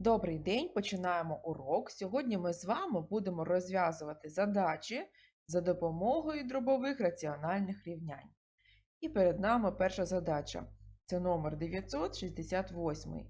Добрий день, починаємо урок. Сьогодні ми з вами будемо розв'язувати задачі за допомогою дробових раціональних рівнянь. І перед нами перша задача. Це номер 968.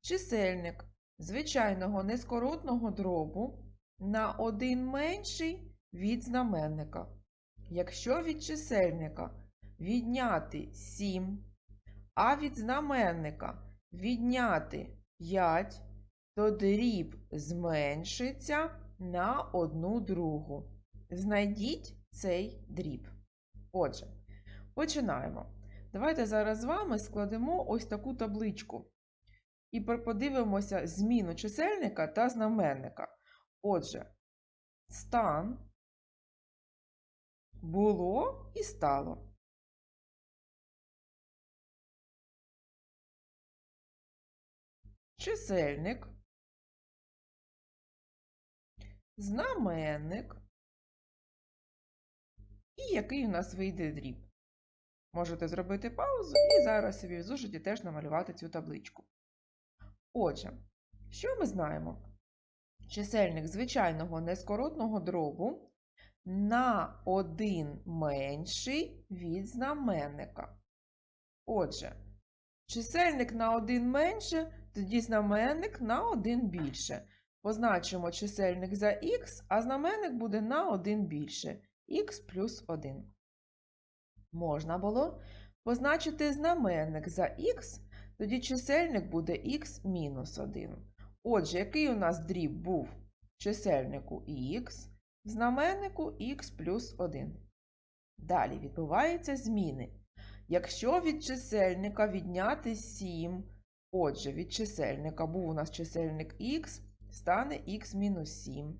Чисельник звичайного нескоротного дробу на один менший від знаменника. Якщо від чисельника відняти 7, а від знаменника відняти 5, то дріб зменшиться на одну другу. Знайдіть цей дріб. Отже, починаємо. Давайте зараз з вами складемо ось таку табличку і подивимося зміну чисельника та знаменника. Отже, стан було і стало. Чисельник, знаменник і який у нас вийде дріб. Можете зробити паузу і зараз собі в зошиті теж намалювати цю табличку. Отже, що ми знаємо? Чисельник звичайного нескоротного дробу на один менший від знаменника. Отже, чисельник на один менше, тоді знаменник на один більше. Позначимо чисельник за х, а знаменник буде на один більше х плюс 1. Можна було позначити знаменник за х, тоді чисельник буде х мінус 1. Отже, який у нас дріб був в чисельнику х, знаменнику х плюс 1. Далі відбуваються зміни. Якщо від чисельника відняти 7, отже, від чисельника був у нас чисельник х, стане х мінус 7.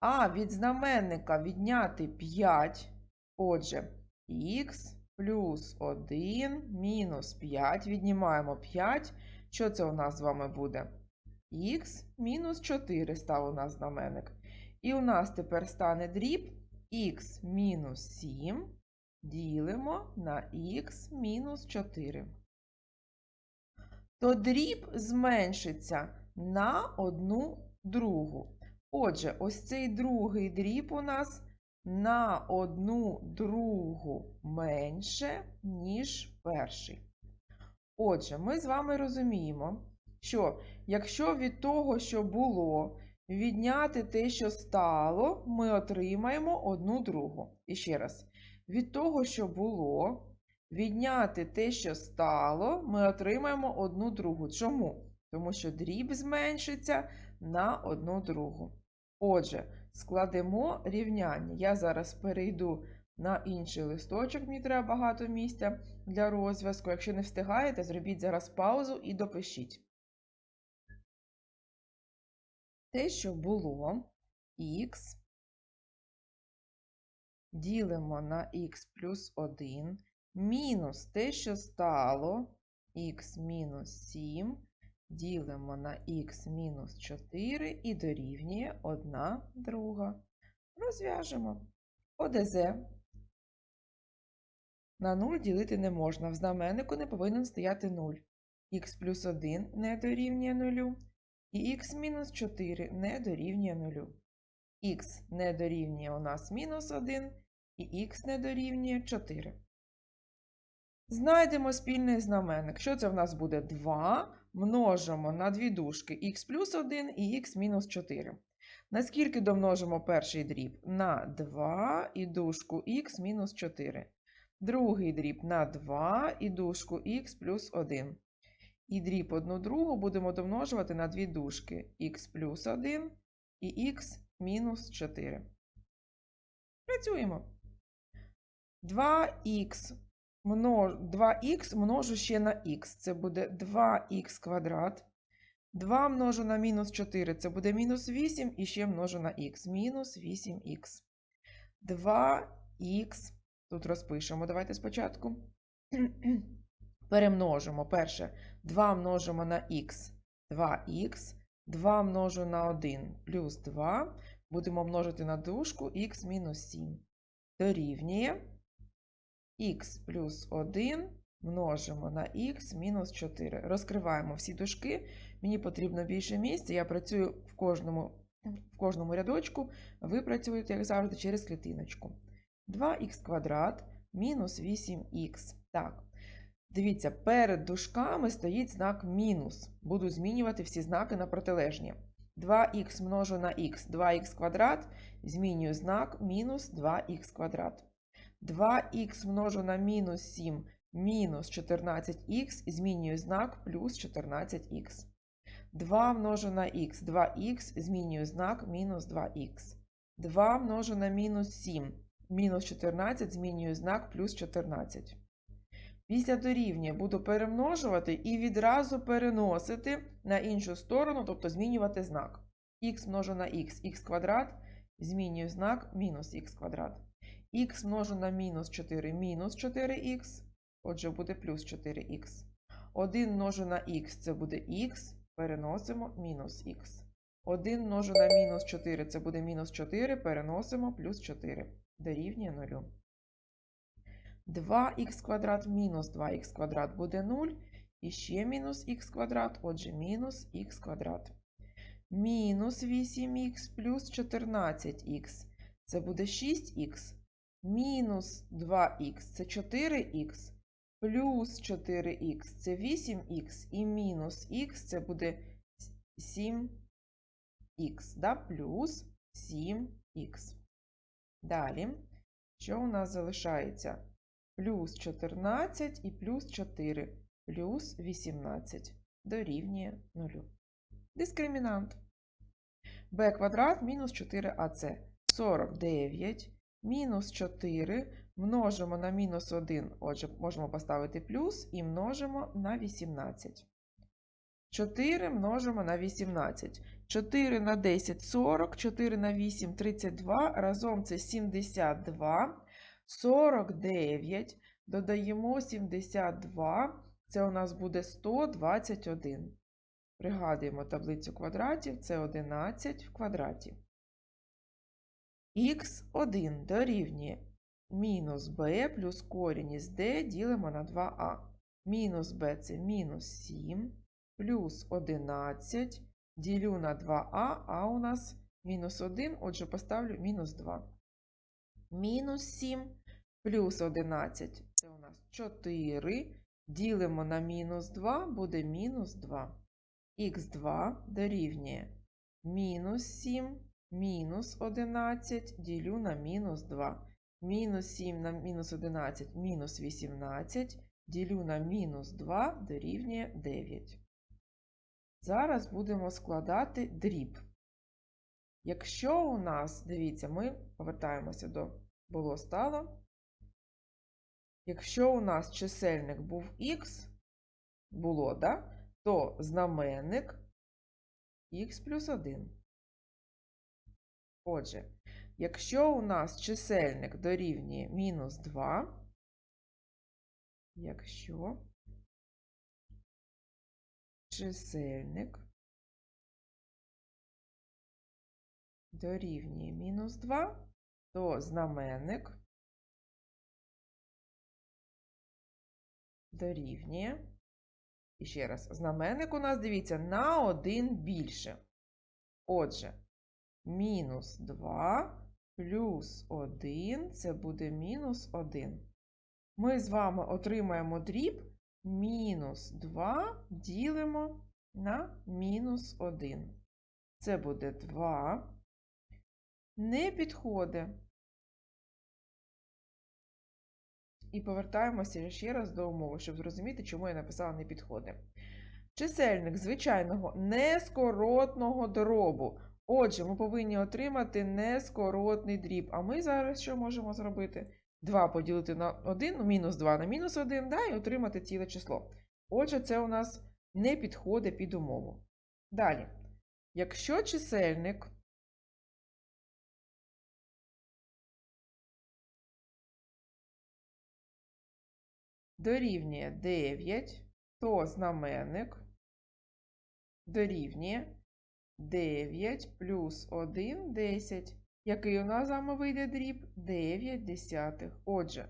А від знаменника відняти 5, отже, х плюс 1 мінус 5. Віднімаємо 5. Що це у нас з вами буде? х мінус 4 став у нас знаменник. І у нас тепер стане дріб х мінус 7 ділимо на х мінус 4. То дріб зменшиться на одну другу. Отже, ось цей другий дріб у нас на одну другу менше, ніж перший. Отже, ми з вами розуміємо, що якщо від того, що було, відняти те, що стало, ми отримаємо одну другу. І ще раз, від того, що було, відняти те, що стало, ми отримаємо одну другу. Чому? Тому що дріб зменшиться на одну другу. Отже, складемо рівняння. Я зараз перейду на інший листочок, мені треба багато місця для розв'язку. Якщо не встигаєте, зробіть зараз паузу і допишіть. Те, що було, х ділимо на х плюс 1, мінус те, що стало, х мінус 7, ділимо на х мінус 4 і дорівнює 1 друга. Розв'яжемо. ОДЗ на 0 ділити не можна. В знаменнику не повинен стояти 0. х плюс 1 не дорівнює 0, і х мінус 4 не дорівнює 0. х не дорівнює у нас мінус 1, і х не дорівнює 4. Знайдемо спільний знаменник. Що це в нас буде? 2 множимо на дві дужки х плюс 1 і х мінус 4. Наскільки домножимо перший дріб? На 2 і дужку х мінус 4. Другий дріб на 2 і дужку х плюс 1. І дріб одну другу будемо домножувати на дві дужки х плюс 1 і х мінус 4. Працюємо. 2х множ... 2х множу ще на х. Це буде 2х квадрат. 2 множу на мінус 4, це буде мінус 8, і ще множу на х. Мінус 8х. 2х. Тут розпишемо. Давайте спочатку. Перемножимо. Перше. 2 множимо на х. 2х. 2 множу на 1 плюс 2. Будемо множити на дужку х мінус 7. Дорівнює х плюс 1 множимо на х мінус 4. Розкриваємо всі дужки. Мені потрібно більше місця. Я працюю в кожному, в кожному рядочку. Ви працюєте, як завжди, через клітиночку. 2х квадрат мінус 8х. Так. Дивіться, перед дужками стоїть знак мінус. Буду змінювати всі знаки на протилежні. 2х множу на х, 2х квадрат, змінюю знак мінус 2х квадрат. 2х множу на мінус 7, мінус 14х, змінюю знак плюс 14х. 2 множу на х, 2х, змінюю знак мінус 2х. 2 множу на мінус 7, мінус 14, змінюю знак плюс 14. Після дорівнює буду перемножувати і відразу переносити на іншу сторону, тобто змінювати знак. х множу на х, х квадрат, змінюю знак мінус х квадрат. Х множу на мінус 4, мінус 4х, отже, буде плюс 4х. 1 множу на х, це буде х, переносимо мінус х. 1 множу на мінус 4, це буде мінус 4, переносимо плюс 4. Дорівнює 0. 2х квадрат мінус 2х квадрат буде 0. І ще мінус х квадрат, отже, мінус х квадрат. Мінус 8х плюс 14х. Це буде 6х. Мінус 2х це 4х. Плюс 4х це 8х. І мінус х це буде 7х. Да? Плюс 7х. Далі, що у нас залишається? плюс 14 і плюс 4 плюс 18 дорівнює 0. Дискримінант. b квадрат мінус 4ac. 49 мінус 4 множимо на мінус 1, отже, можемо поставити плюс і множимо на 18. 4 множимо на 18. 4 на 10 40, 4 на 8 32, разом це 72. 49, додаємо 72, це у нас буде 121. Пригадуємо таблицю квадратів, це 11 в квадраті. Х1 дорівнює мінус b плюс корінь із d ділимо на 2а. Мінус b це мінус 7, плюс 11, ділю на 2а, а у нас мінус 1, отже, поставлю мінус 2 мінус 7 плюс 11 це у нас 4. Ділимо на мінус 2, буде мінус 2. Х2 дорівнює мінус 7, мінус 11, ділю на мінус 2. Мінус 7 на мінус 11, мінус 18, ділю на мінус 2 дорівнює 9. Зараз будемо складати дріб. Якщо у нас, дивіться, ми повертаємося до було стало. Якщо у нас чисельник був х, було, да, то знаменник х плюс 1. Отже, якщо у нас чисельник дорівнює мінус 2, якщо чисельник дорівнює мінус 2, то знаменник дорівнює. І ще раз, знаменник у нас, дивіться, на 1 більше. Отже, мінус 2 плюс 1 це буде мінус 1. Ми з вами отримаємо дріб мінус 2 ділимо на мінус 1. Це буде 2. Не підходить. І повертаємося ще раз до умови, щоб зрозуміти, чому я написала не підходить. Чисельник звичайного нескоротного дробу. Отже, ми повинні отримати нескоротний дріб. А ми зараз що можемо зробити? 2 поділити на 1, ну, мінус 2 на мінус 1, да, і отримати ціле число. Отже, це у нас не підходить під умову. Далі, якщо чисельник дорівнює 9, то знаменник дорівнює 9 плюс 1 10. Який у нас з вами вийде дріб? 9 десятих. Отже,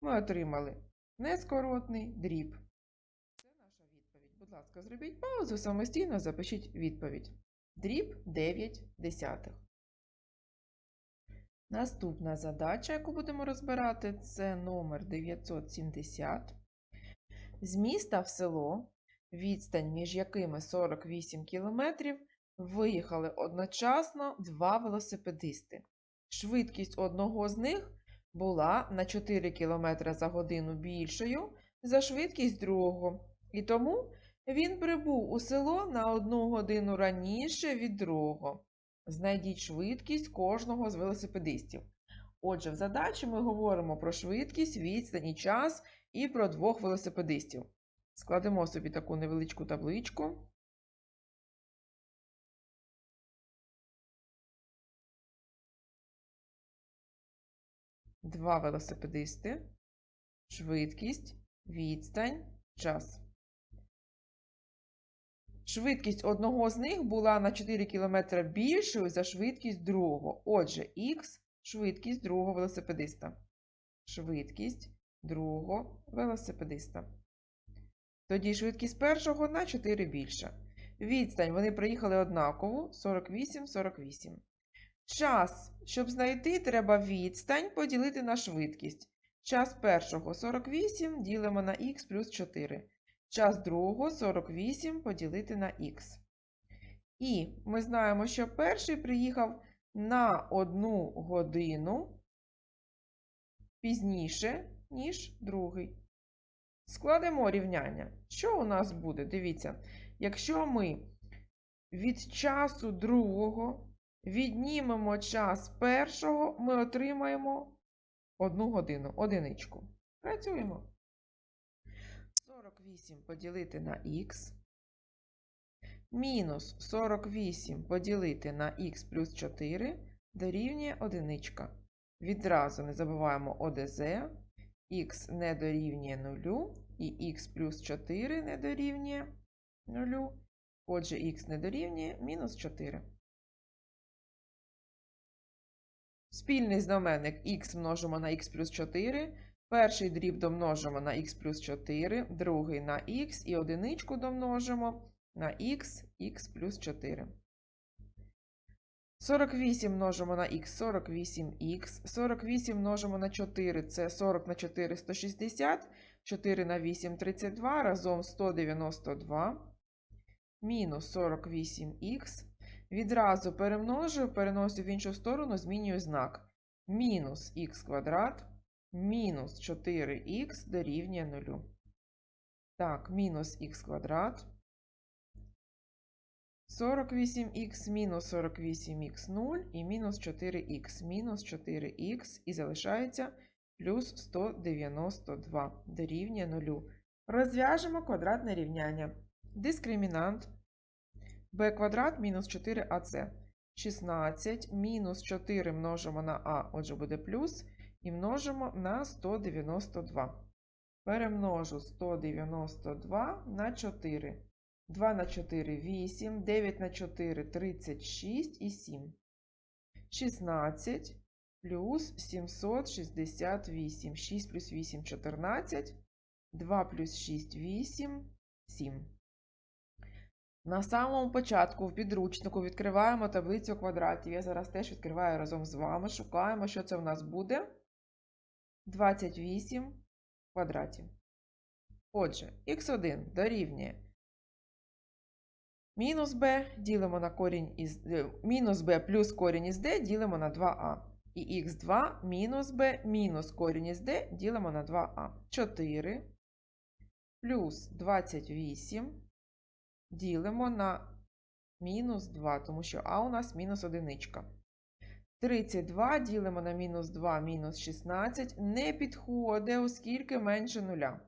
ми отримали нескоротний дріб. Це наша відповідь. Будь ласка, зробіть паузу, самостійно запишіть відповідь. Дріб 9 десятих. Наступна задача, яку будемо розбирати, це номер 970. З міста в село, відстань між якими 48 кілометрів, виїхали одночасно два велосипедисти. Швидкість одного з них була на 4 км за годину більшою за швидкість другого, і тому він прибув у село на одну годину раніше від другого. Знайдіть швидкість кожного з велосипедистів. Отже, в задачі ми говоримо про швидкість, відстань і час і про двох велосипедистів. Складемо собі таку невеличку табличку. Два велосипедисти, швидкість, відстань, час. Швидкість одного з них була на 4 км більшою за швидкість другого. Отже, х швидкість другого велосипедиста. Швидкість другого велосипедиста. Тоді швидкість першого на 4 більша. Відстань вони приїхали однакову 48-48. Час, щоб знайти, треба відстань поділити на швидкість. Час першого 48 ділимо на х плюс 4. Час другого 48 поділити на х. І ми знаємо, що перший приїхав на одну годину пізніше, ніж другий. Складемо рівняння. Що у нас буде? Дивіться, якщо ми від часу другого віднімемо час першого, ми отримаємо одну годину, одиничку. Працюємо. 48 поділити на х. Мінус 48 поділити на х плюс 4 дорівнює одиничка. Відразу не забуваємо ОДЗ, х не дорівнює 0 і х плюс 4 не дорівнює 0. Отже, х не дорівнює мінус 4. Спільний знаменник х множимо на х плюс 4. Перший дріб домножимо на х плюс 4, другий на х і одиничку домножимо на х, х плюс 4. 48 множимо на х 48х. 48 множимо на 4 це 40 на 4 160. 4 на 8 32, разом 192. Мінус 48х. Відразу перемножую, переношу в іншу сторону, змінюю знак. Мінус х квадрат мінус 4х дорівнює 0. Так, мінус х квадрат. 48х мінус 48х 0 і мінус 4х мінус 4х і залишається плюс 192 дорівнює 0. Розв'яжемо квадратне рівняння. Дискримінант b квадрат мінус 4ac. 16 мінус 4 множимо на а, отже буде плюс, і множимо на 192. Перемножу 192 на 4. 2 на 4 8, 9 на 4 36 і 7. 16 плюс 768. 6 плюс 8 14. 2 плюс 6 8, 7. На самому початку в підручнику відкриваємо таблицю квадратів. Я зараз теж відкриваю разом з вами. Шукаємо, що це в нас буде. 28 квадратів. Отже, х1 дорівнює мінус b ділимо на корінь із е, мінус b плюс корінь із d ділимо на 2а. І х2 мінус b мінус корінь із d ділимо на 2а. 4 плюс 28 ділимо на мінус 2, тому що а у нас мінус одиничка. 32 ділимо на мінус 2 мінус 16 не підходить, оскільки менше нуля.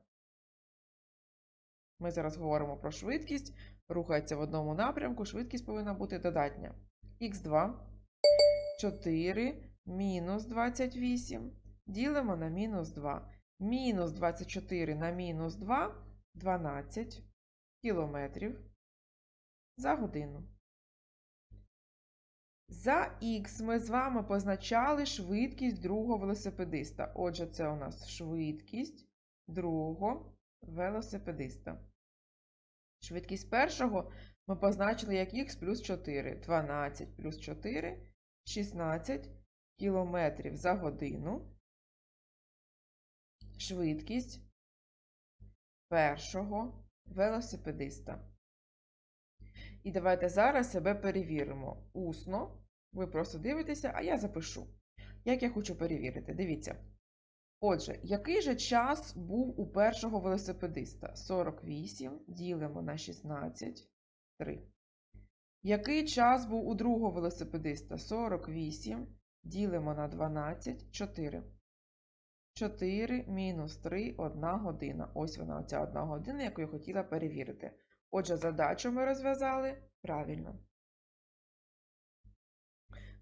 Ми зараз говоримо про швидкість. Рухається в одному напрямку, швидкість повинна бути додатня. Х2, 4, мінус 28. Ділимо на мінус 2. Мінус 24 на мінус 2 12 кілометрів за годину. За Х ми з вами позначали швидкість другого велосипедиста. Отже, це у нас швидкість другого велосипедиста. Швидкість першого ми позначили як х плюс 4. 12 плюс 4 16 км за годину. Швидкість першого велосипедиста. І давайте зараз себе перевіримо. Усно. Ви просто дивитеся, а я запишу. Як я хочу перевірити? Дивіться. Отже, який же час був у першого велосипедиста? 48 ділимо на 16, 3. Який час був у другого велосипедиста? 48 ділимо на 12, 4. 4 мінус 3 – 1 година. Ось вона, оця 1 година, яку я хотіла перевірити. Отже, задачу ми розв'язали правильно.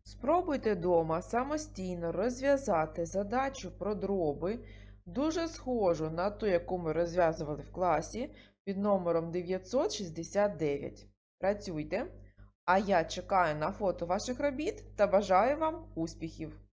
Спробуйте вдома самостійно розв'язати задачу про дроби, дуже схожу на ту, яку ми розв'язували в класі під номером 969. Працюйте, а я чекаю на фото ваших робіт та бажаю вам успіхів!